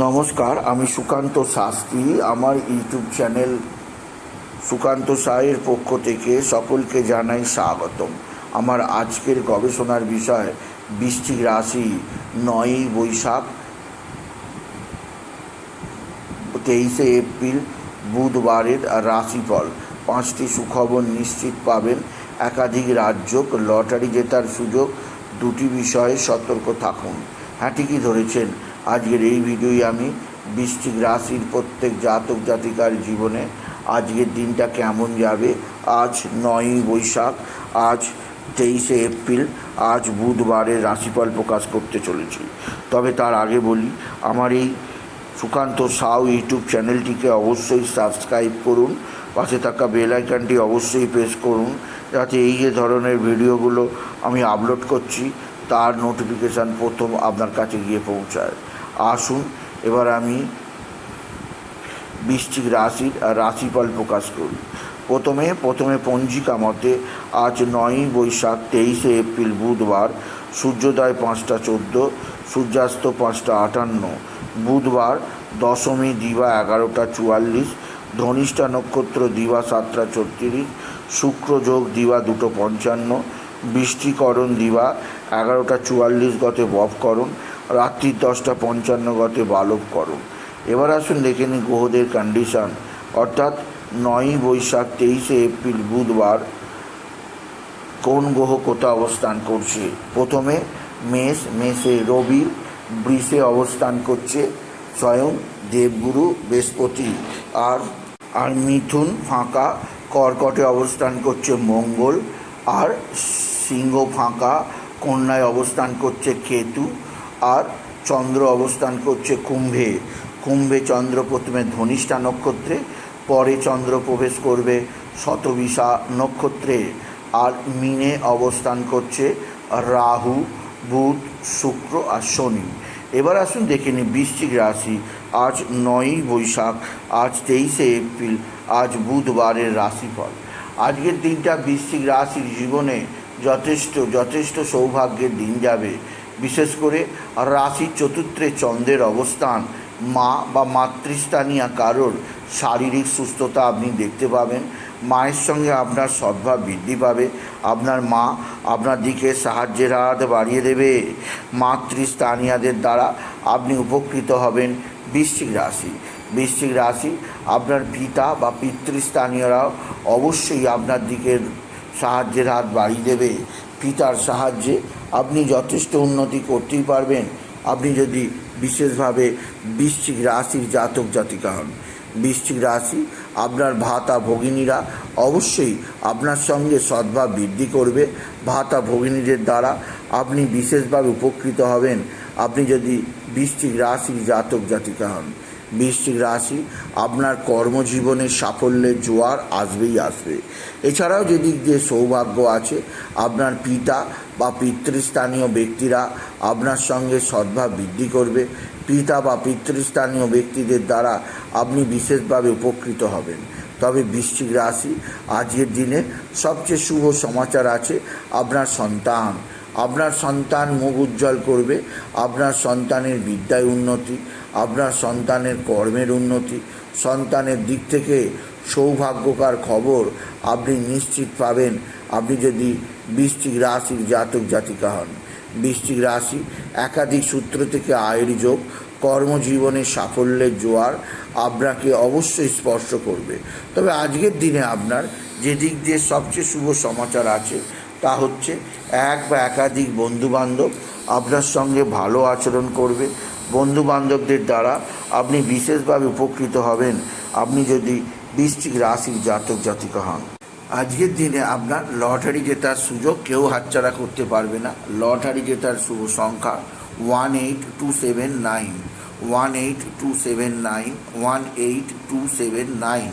নমস্কার, আমি সুকান্ত শাস্ত্রী। আমার ইউটিউব চ্যানেল সুকান্ত সাহের পক্ষ থেকে সকলকে জানাই স্বাগতম। আমার আজকের গবেষণার বিষয় বৃশ্চিক রাশি নয়ই বৈশাখ, তেইশে এপ্রিল, বুধবারের রাশিফল। পাঁচটি সুখবর নিশ্চিত পাবেন। একাধিক রাজ্য লটারি জেতার সুযোগ, দুটি বিষয়ে সতর্ক থাকুন। হ্যাঁ ঠিকই ধরেছেন। আজকের এই ভিডিওই আমি বৃশ্চিক রাশির প্রত্যেক জাতক জাতিকার জীবনে আজকের দিনটা কেমন যাবে? আজ নয়ই বৈশাখ, আজ তেইশে এপ্রিল, আজ বুধবারের রাশিফল প্রকাশ করতে চলেছি। তবে তার আগে বলি, আমার এই সুকান্ত সাউ ইউটিউব চ্যানেলটিকে অবশ্যই সাবস্ক্রাইব করুন, পাশে থাকা বেল আইকনটি অবশ্যই প্রেস করুন, যাতে এই যে ধরনের ভিডিওগুলো আমি আপলোড করছি, তার নোটিফিকেশান প্রথম আপনার কাছে গিয়ে পৌঁছায়। আসুন, এবার আমি বৃশ্চিক রাশির রাশিফল প্রকাশ করি প্রথমে প্রথমে পঞ্জিকা মতে আজ নয়ই বৈশাখ তেইশে এপ্রিল বুধবার, সূর্যোদয় পাঁচটা চোদ্দ, সূর্যাস্ত পাঁচটা আটান্ন, বুধবার দশমী দিবা এগারোটা চুয়াল্লিশ, ধনিষ্ঠা নক্ষত্র দিবা সাতটা ছত্রিশ, শুক্র যোগ দিবা দুটো পঞ্চান্ন, বৃষ্টিকরণ দিবা এগারোটা চুয়াল্লিশ গতে বপকরণ রাত্রি দশটা পঞ্চান্ন গতে বালক বালবকরণ এবার আসুন দেখে নিই গ্রহদের কন্ডিশন অর্থাৎ নয়ই বৈশাখ তেইশে এপ্রিল বুধবার কোন গ্রহ কোথায় অবস্থান করছে? প্রথমে মেষ, মেষে রবি, বৃষে অবস্থান করছে স্বয়ং দেবগুরু বৃহস্পতি। আর আর মিথুন ফাঁকা, কর্কটে অবস্থান করছে মঙ্গল। আর সিংহ ফাঁকা, কন্যায় অবস্থান করছে কেতু। আর চন্দ্র অবস্থান করছে কুম্ভে। কুম্ভে চন্দ্র প্রথমে ধনিষ্ঠা নক্ষত্রে, পরে চন্দ্র প্রবেশ করবে শতবিশা নক্ষত্রে। আর মিনে অবস্থান করছে রাহু, বুধ, শুক্র আর শনি। এবার আসুন দেখে নিই বৃশ্চিক রাশি। আজ নয়ই বৈশাখ, আজ তেইশে এপ্রিল, আজ বুধবারের রাশিফল। আজকের দিনটা বৃশ্চিক রাশির জীবনে যথেষ্ট যথেষ্ট সৌভাগ্যের দিন যাবে। বিশেষ করে রাশির চতুর্থে চন্দ্রের অবস্থান। মা বা মাতৃস্থানীয় কারোর শারীরিক সুস্থতা আপনি দেখতে পাবেন। মায়ের সঙ্গে আপনার সদ্ভাব বৃদ্ধি পাবে। আপনার মা আপনার দিকে সাহায্যের হাত বাড়িয়ে দেবে। মাতৃস্থানীয়দের দ্বারা আপনি উপকৃত হবেন বৃশ্চিক রাশি। বৃশ্চিক রাশি আপনার পিতা বা পিতৃস্থানীয়রাও অবশ্যই আপনার দিকে সাহায্যের হাত বাড়িয়ে দেবে। পিতার সাহায্যে আপনি যথেষ্ট উন্নতি করতেই পারবেন। আপনি যদি বিশেষভাবে বৃশ্চিক রাশির জাতক জাতিকা হন। বৃশ্চিক রাশি আপনার ভাতা ভগিনীরা অবশ্যই আপনার সঙ্গে সদ্ভাব বৃদ্ধি করবে। ভাতা ভগিনীদের দ্বারা আপনি বিশেষভাবে উপকৃত হবেন। আপনি যদি বৃশ্চিক রাশির জাতক জাতিকা হন বৃশ্চিক রাশি, আপনার কর্মজীবনে সাফল্যের জোয়ার আসবেই আসবে। এছাড়াও যেদিক দিয়ে সৌভাগ্য আছে, আপনার পিতা বা পিতৃস্থানীয় ব্যক্তিরা আপনার সঙ্গে সদ্ভাব বৃদ্ধি করবে। পিতা বা পিতৃস্থানীয় ব্যক্তিদের দ্বারা আপনি বিশেষভাবে উপকৃত হবেন। তবে বৃশ্চিক রাশি, আজকের দিনে সবচেয়ে শুভ সমাচার আছে আপনার সন্তান। আপনার সন্তান মুখ উজ্জ্বল করবে, আপনার সন্তানের বিদ্যায় উন্নতি আপনার সন্তানের কর্মের উন্নতি, সন্তানের দিক থেকে সৌভাগ্যকার খবর আপনি নিশ্চিত পাবেন। আপনি যদি বৃষ্টিক রাশির জাতক জাতিকা হন। বৃষ্টিক রাশি একাধিক সূত্র থেকে আয়ের যোগ কর্মজীবনে সাফল্যের জোয়ার আপনাকে অবশ্যই স্পর্শ করবে। তবে আজকের দিনে আপনার যে দিক দিয়ে সবচেয়ে শুভ সমাচার আছে তা হচ্ছে এক বা একাধিক বন্ধুবান্ধব আপনার সঙ্গে ভালো আচরণ করবে। বন্ধু বান্ধবদের দ্বারা আপনি বিশেষভাবে উপকৃত হবেন। আপনি যদি বৃশ্চিক রাশির জাতক, জাতিকা হন। আজকের দিনে আপনার লটারি জেতার সুযোগ কেউ হাতছাড়া করতে পারবে না। লটারি জেতার শুভ সংখ্যা one eight two seven nine. One eight two seven nine, one eight two seven nine.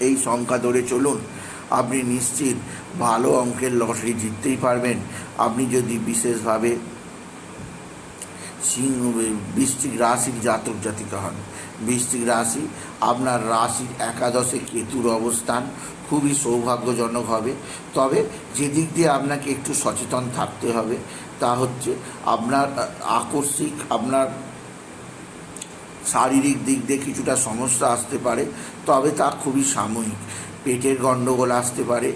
এই সংখ্যা ধরে চলুন। আপনি নিশ্চিত ভালো অঙ্কের লটারি জিততেই পারবেন। আপনি যদি বিশেষভাবে সিংহ, বৃশ্চিক রাশির জাতক জাতিকা হন, বৃশ্চিক রাশি আপনার রাশির একাদশে কেতুর অবস্থান খুবই সৌভাগ্যজনক হবে। তবে যে দিক দিয়ে আপনাকে একটু সচেতন থাকতে হবে, তা হচ্ছে আপনার আকস্মিক আপনার শারীরিক দিক দিয়ে কিছুটা সমস্যা আসতে পারে, তবে তা খুবই সাময়িক। পেটের গণ্ডগোল আসতে পারে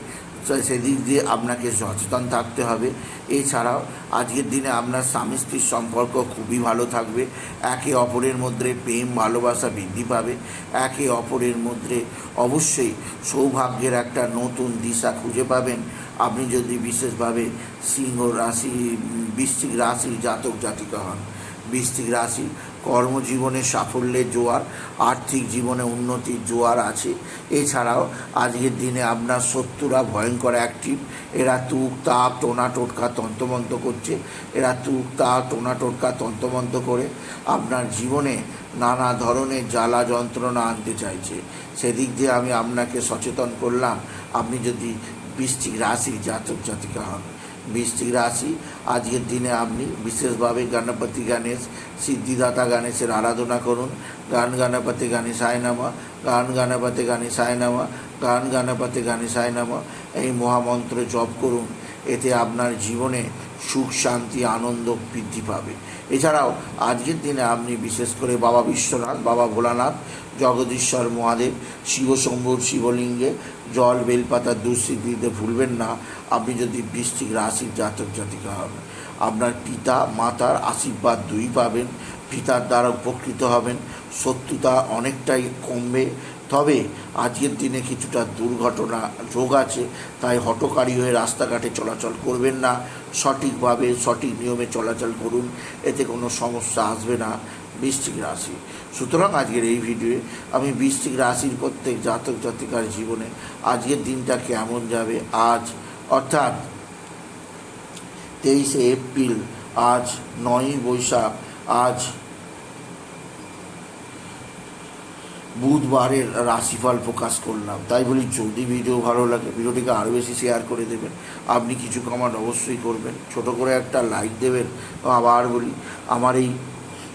সেদিক দিয়ে আপনাকে সচেতন থাকতে হবে। এছাড়াও আজকের দিনে আপনার স্বামী স্ত্রীর সম্পর্ক খুবই ভালো থাকবে। একে অপরের মধ্যে প্রেম, ভালোবাসা বৃদ্ধি পাবে। একে অপরের মধ্যে অবশ্যই সৌভাগ্যের একটা নতুন দিশা খুঁজে পাবেন। আপনি যদি বিশেষভাবে সিংহ রাশি বৃশ্চিক রাশির জাতক জাতিকা হন বৃশ্চিক রাশি, কর্মজীবনে সাফল্যের জোয়ার, আর্থিক জীবনে উন্নতির জোয়ার আছে। এছাড়াও আজকের দিনে আপনার শত্রুরা ভয়ঙ্কর অ্যাক্টিভ এরা তুক তাপ টোনা, টোটকা তন্তমন্ত করছে। এরা তুক তাপ টোনা, টোটকা তন্তমন্ত করে আপনার জীবনে নানা ধরনের জ্বালা যন্ত্রণা আনতে চাইছে। সেদিক দিয়ে আমি আপনাকে সচেতন করলাম, আপনি যদি বৃশ্চিক রাশির জাতক জাতিকা হন বৃশ্চিক রাশি। আজকের দিনে আপনি বিশেষভাবে গণপতি গণেশ, সিদ্ধিদাতা গণেশের আরাধনা করুন। গান গণপতি গণেশায় নামা, গান গণপতি গণেশায় নামা, গান গণপতি গণেশায় নামা, এই মহামন্ত্র জপ করুন। এতে আপনার জীবনে সুখ, শান্তি, আনন্দ বৃদ্ধি পাবে। এছাড়াও আজকের দিনে আপনি বিশেষ করে বাবা বিশ্বনাথ, বাবা ভোলানাথ, জগদীশ্বর মহাদেব শিবশম্ভুর শিবলিঙ্গে জল, বেলপাতা দুঃস্থিত দিতে ভুলবেন না। আপনি যদি বৃশ্চিক রাশির জাতক জাতিকা হবেন আপনার পিতা মাতার আশীর্বাদ দুই পাবেন, পিতার দ্বারা উপকৃত হবেন, শত্রুতা অনেকটাই কমবে। তবে আজকের দিনে কিছুটা দুর্ঘটনা যোগ আছে, তাই হটকারী হয়ে রাস্তাঘাটে চলাচল করবেন না। সঠিকভাবে সঠিক নিয়মে চলাচল করুন, এতে কোনো সমস্যা আসবে না। বৃশ্চিক রাশি। সুতরাং আজকের এই ভিডিওয়ে আমি বৃশ্চিক রাশির প্রত্যেক জাতক জাতিকার জীবনে আজকের দিনটা কেমন যাবে? আজ, অর্থাৎ তেইশে এপ্রিল, আজ নয়ই বৈশাখ, আজ বুধবারের রাশিফল প্রকাশ করলাম। তাই বলি, যদি ভিডিও ভালো লাগে, ভিডিওটিকে আরও বেশি শেয়ার করে দেবেন। আপনি কিছু কমান্ড অবশ্যই করবেন। ছোট করে একটা লাইক দেবেন। আবার বলি, আমার এই